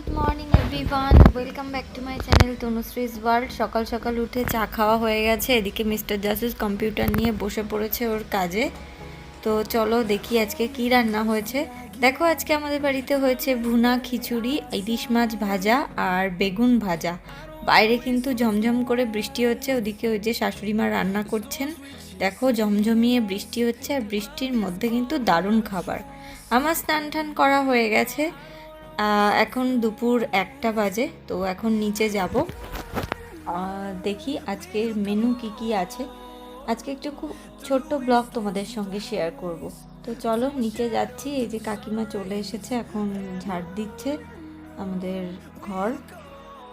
Good morning everyone welcome back to my channel Tanushree's world সকাল সকাল উঠে চা খাওয়া হয়ে গেছে। এদিকে মিস্টার জাসুস কম্পিউটার নিয়ে বসে পড়েছে ওর কাজে। তো চলো দেখি আজকে কি রান্না হয়েছে। দেখো, আজকে আমাদের বাড়িতে হয়েছে ভুনা খিচুড়ি, ইলিশ মাছ ভাজা আর বেগুন ভাজা। বাইরে কিন্তু ঝমঝম করে বৃষ্টি হচ্ছে। ওদিকে ওই যে শাশুড়ি মা রান্না করছেন। দেখো, ঝমঝমিয়ে বৃষ্টি হচ্ছে আর বৃষ্টির মধ্যে কিন্তু দারুণ খাবার। আমার স্নান টান করা হয়ে গেছে। এখন দুপুর একটা বাজে, তো এখন নিচে যাব। দেখি আজকের মেনু কি কি আছে। আজকে একটু খুব ছোট্ট ব্লগ তোমাদের সঙ্গে শেয়ার করব। তো চলো নিচে যাচ্ছি, এই যে কাকিমা চলে এসেছে, এখন ঝাড় দিচ্ছে আমাদের ঘর।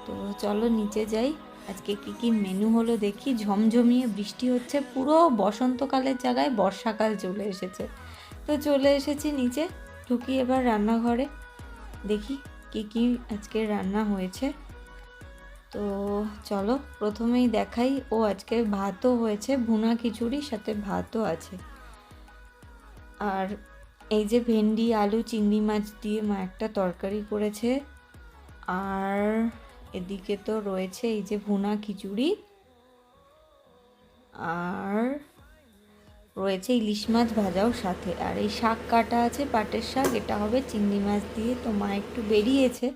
তো চলো নিচে যাই। আজকে কি কি মেনু হলো দেখি। ঝমঝমিয়ে বৃষ্টি হচ্ছে, পুরো বসন্তকালের জায়গায় বর্ষাকাল চলে এসেছে। তো চলে এসেছি নিচে, ঢুকি এবার রান্নাঘরে। দেখি কি কি আজকে রান্না হয়েছে। তো চলো প্রথমেই দেখাই, ও আজকে ভাতও হয়েছে, ভুনা খিচুড়ির সাথে ভাতও আছে। আর এই যে ভেন্ডি, আলু, চিংড়ি মাছ দিয়ে মা একটা তরকারি করেছে। আর এদিকে তো রয়েছে এই যে ভুনা খিচুড়ি। আর রয়েছে ইলিশ মাছ ভাজাও সাথে। আর এই শাক কাটা আছে, পাটের শাক, এটা হবে চিংড়ি মাছ দিয়ে। তো মা একটু বেরিয়েছে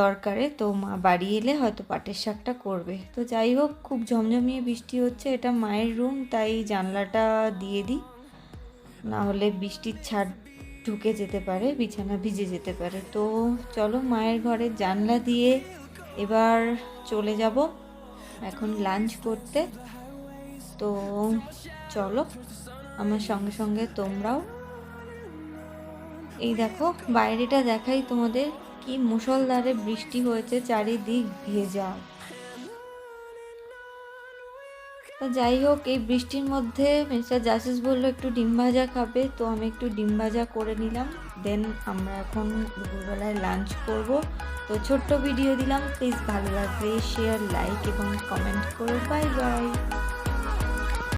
দরকারে। তো মা বাড়ি এলে হয়তো পাটের শাকটা করবে। তো যাই হোক, খুব ঝমঝমিয়ে বৃষ্টি হচ্ছে, এটা মায়ের রুম, তাই জানলাটা দিয়ে দিই। না হলে বৃষ্টির ছাড় ঢুকে যেতে পারে, বিছানা ভিজে যেতে পারে। তো চলো মায়ের ঘরে জানলা দিয়ে এবার চলে যাব, এখন লাঞ্চ করতে। তো চলো, আমার সঙ্গে সঙ্গে তোমরাও। এই দেখো, বাইরেটা দেখাই তোমাদের কি মুষলধারে বৃষ্টি হয়েছে, চারিদিক ভেজা। তো যাই হোক, এই বৃষ্টির মধ্যে মিস্টার জাসিস বলল একটু ডিম ভাজা খাবে, তো আমি একটু ডিম ভাজা করে নিলাম। দেন আমরা এখন দুপুরবেলায় লাঞ্চ করব। তো ছোট্ট ভিডিও দিলাম প্লিজ ভালো লাগলে শেয়ার লাইক এবং কমেন্ট করো। Bye bye